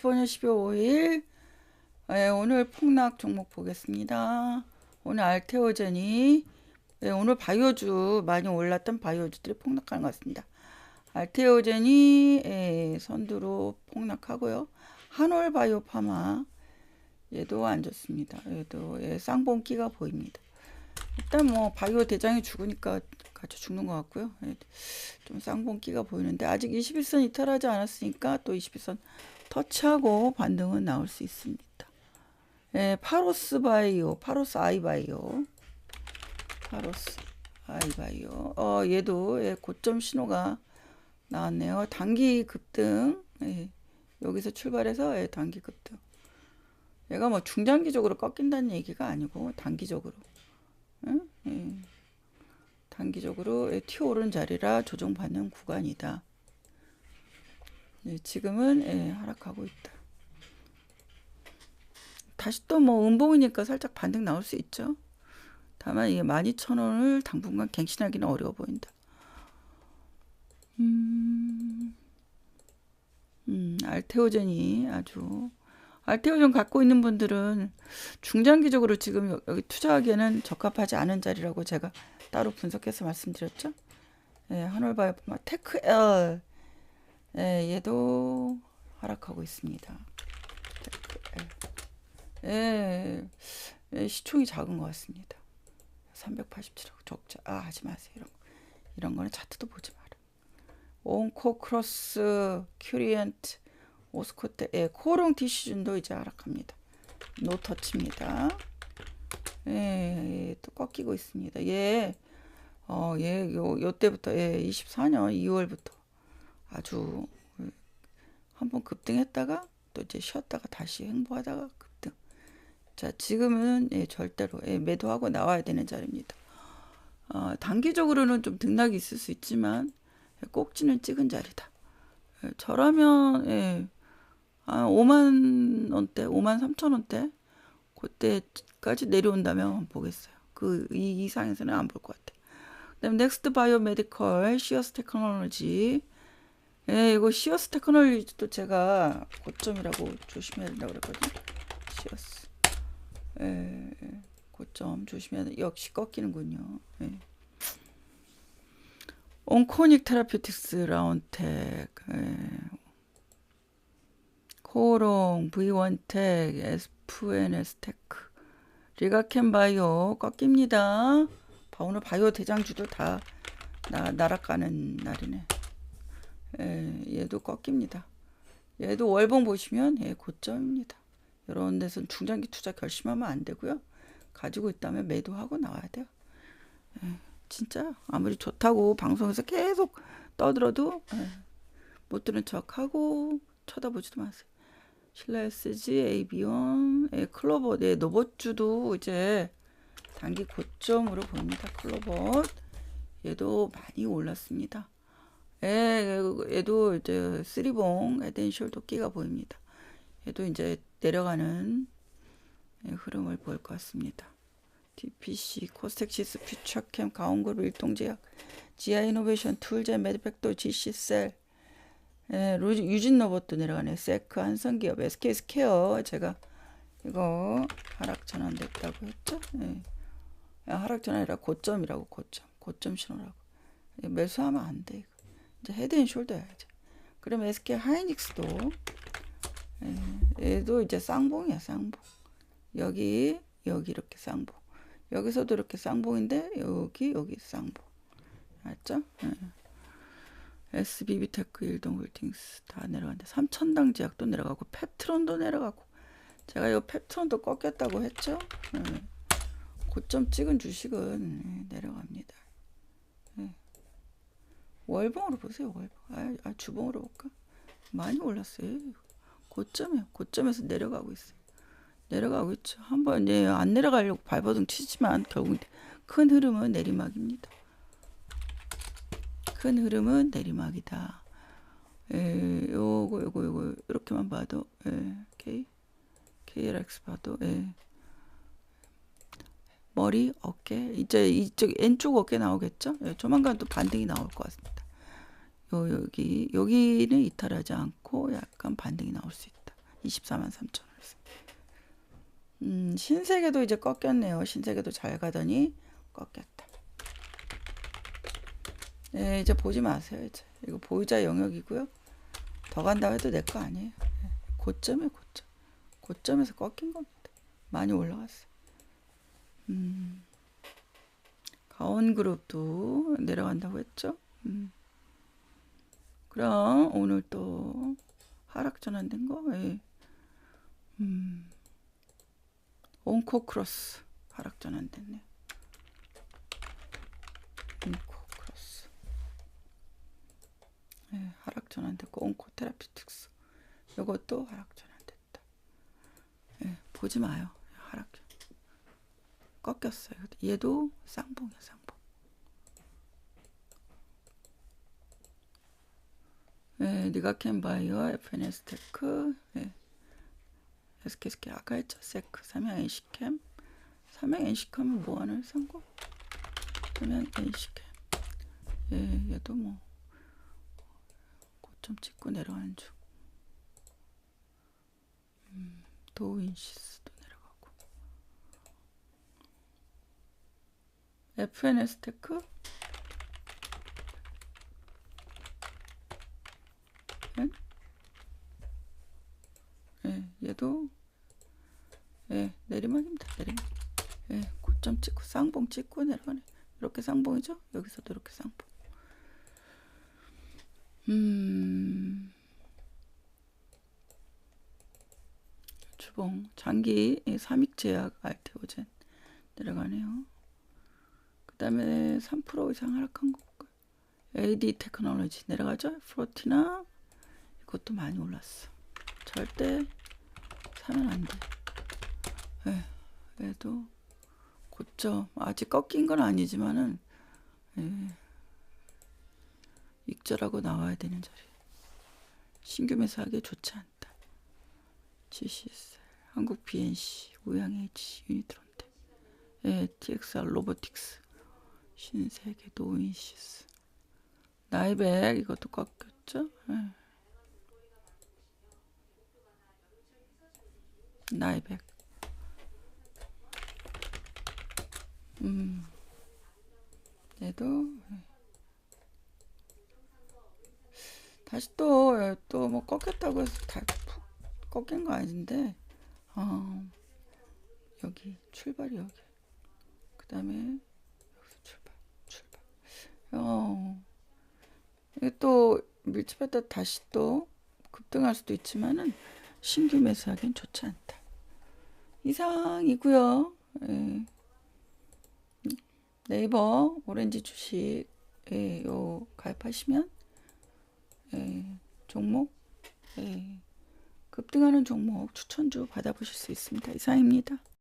2015년 12월 5일 예, 오늘 폭락 종목 보겠습니다. 오늘 알테오젠이 예, 오늘 바이오주 많이 올랐던 바이오주들이 폭락하는 것 같습니다. 알테오젠이 예, 선두로 폭락하고요. 한올바이오 파마 얘도 안 좋습니다. 얘도 예, 쌍봉기가 보입니다. 일단 뭐 바이오 대장이 죽으니까 같이 죽는 것 같고요. 예, 좀 쌍봉기가 보이는데 아직 21선 이탈하지 않았으니까 또 21선 터치하고 반등은 나올 수 있습니다. 예, 파로스 바이오, 파로스 아이 바이오, 파로스 아이 바이오. 어, 얘도 예, 고점 신호가 나왔네요. 단기 급등. 예, 여기서 출발해서 예, 단기 급등. 얘가 뭐 중장기적으로 꺾인다는 얘기가 아니고 단기적으로. 응? 예. 단기적으로 예, 튀어오른 자리라 조정 받는 구간이다. 예, 지금은 예, 하락하고 있다. 다시 또 뭐 음봉이니까 살짝 반등 나올 수 있죠. 다만 이게 12,000원을 당분간 갱신하기는 어려워 보인다. 음, 음, 알테오젠이 아주 알테오젠 갖고 있는 분들은 중장기적으로 지금 여기 투자하기에는 적합하지 않은 자리라고 제가 따로 분석해서 말씀드렸죠. 예, 한올바이오마 테크엘 예, 얘도 하락하고 있습니다. 예, 예, 시총이 작은 것 같습니다. 387억 적자. 아 하지 마세요. 이런 이런 거는 차트도 보지 마라. 온코 크로스 큐리엔트 오스코테 예, 코롱 디시즌도 이제 하락합니다. 노터치입니다. 예, 예, 또 꺾이고 있습니다. 예, 어, 예, 요, 요 때부터, 예, 24년 2월부터 아주 한번 급등했다가 또 이제 쉬었다가 다시 횡보하다가 급등. 자, 지금은 예, 절대로 예, 매도하고 나와야 되는 자리입니다. 어, 단기적으로는 좀 등락이 있을 수 있지만 예, 꼭지는 찍은 자리다. 예, 저라면 예, 아, 5만 원대, 5만 3천 원대 그때까지 내려온다면 보겠어요. 그 이상에서는 안 볼 것 같아. 그다음 넥스트 바이오 메디컬 시어스 테크놀로지 예, 이거 시어스 테크놀로지도 제가 고점이라고 조심해야 된다고 그랬거든요. 시어스. 예, 고점 조심해야 돼. 역시 꺾이는군요. 예. 온코닉 테라피틱스 라운텍. 예. 코롱, V1텍, SFNS테크, 리가켄 바이오 꺾입니다. 오늘 바이오 대장주도 다 나, 날아가는 날이네. 예, 얘도 꺾입니다. 얘도 월봉 보시면 예, 고점입니다. 이런 데서 중장기 투자 결심하면 안 되고요. 가지고 있다면 매도하고 나와야 돼요. 예, 진짜 아무리 좋다고 방송에서 계속 떠들어도 예, 못 들은 척하고 쳐다보지도 마세요. 신라 SG, 에이비온, 예, 클로버, 네, 노버주도 이제 단기 고점으로 보입니다. 클로버 얘도 많이 올랐습니다. 예, 얘도 이제 쓰리봉 에덴쇼 도끼가 보입니다. 얘도 이제 내려가는 예, 흐름을 보일 것 같습니다. DPC, 코스텍시스, 퓨처캠, 가온그룹, 일동제약, 지아이노베이션, 툴제, 매드팩도, GC셀, 예, 유진 로봇도 내려가네. 세크, 한성기업, SK 스퀘어 제가 이거 하락 전환됐다고 했죠. 예. 하락 전환이라 고점이라고 고점, 고점 신호라고. 매수하면 안 돼. 이제 헤드앤숄더 해야지. 그럼 SK 하이닉스도 예, 얘도 이제 쌍봉이야 쌍봉. 여기 여기 이렇게 쌍봉. 여기서도 이렇게 쌍봉인데 여기 여기 쌍봉. 알죠? 예. SBB테크 일동 홀딩스 다 내려갔는데 삼천당 제약도 내려가고 페트론도 내려가고 제가 이 페트론도 꺾였다고 했죠. 예. 고점 찍은 주식은 예, 내려갑니다. 예. 월봉으로 보세요. 월봉. 아, 아, 주봉으로 볼까? 많이 올랐어요. 고점이요. 고점에서 내려가고 있어요. 내려가고 있죠. 한번 예, 안 내려가려고 발버둥 치지만 결국 큰 흐름은 내리막입니다. 큰 흐름은 내리막이다. 예, 요거 요거 요거 이렇게만 봐도 예, K KLX 봐도 예. 머리, 어깨 이제 이쪽 왼쪽 어깨 나오겠죠? 예, 조만간 또 반등이 나올 것 같습니다. 요 여기 여기는 이탈하지 않고 약간 반등이 나올 수 있다. 24만 3천 원. 음, 신세계도 이제 꺾였네요. 신세계도 잘 가더니 꺾였다. 네, 이제 보지 마세요. 이제 이거 보유자 영역이고요. 더 간다 해도 내 거 아니에요. 네, 고점에 고점. 고점에서 꺾인 겁니다. 많이 올라갔어. 음, 가온그룹도 내려간다고 했죠. 음. 그럼 오늘 또 하락 전환된 거, 예. 음, 온코 크로스 하락 전환됐네. 온코 크로스, 예, 하락 전환됐고 온코 테라피틱스 이것도 하락 전환됐다. 예, 보지 마요. 하락 꺾였어요. 얘도 쌍봉이야, 쌍봉. 예, 니가캔바이어, FNS테크, 예, SKSK 했죠? 세크, 삼양 NC캠, 삼양 NC캠은 뭐하는 상고? 삼양 NC캠, 예, 얘도 뭐 고점 찍고 내려가는 중. 음, 도인시스도 내려가고. FNS테크, 예, 얘도 예, 내리막입니다. 내리막. 예, 고점 찍고 쌍봉 찍고 내려가네. 이렇게 쌍봉이죠? 여기서도 이렇게 쌍봉. 음. 주봉 장기 예, 삼익제약 알테오젠 내려가네요. 그다음에 3% 이상 하락한 거. AD 테크놀로지 내려가죠? 프로티나 이것도 많이 올랐어. 절대 사면 안 돼. 예, 얘도 고점 아직 꺾인 건 아니지만은 예, 익절하고 나와야 되는 자리. 신규 매수하기 좋지 않다. GCS, 한국 BNC, 우양 H, 유니트론데, 예, TXR 로보틱스, 신세계, 노인시스, 나이백 이것도 꺾였죠. 예. 나이백. 음. 얘도 예. 다시 또 또 뭐 꺾였다고 해서 다푹 꺾인 거 아닌데 어, 여기 출발이 여기 그 다음에 출발 출발 어 이게 또 밀집했다 다시 또 급등할 수도 있지만은 신규 매수하기엔 좋지 않다 이상이고요 예. 네이버 오렌지 주식 예, 요 가입하시면 예, 종목 예, 급등하는 종목 추천주 받아보실 수 있습니다. 이상입니다.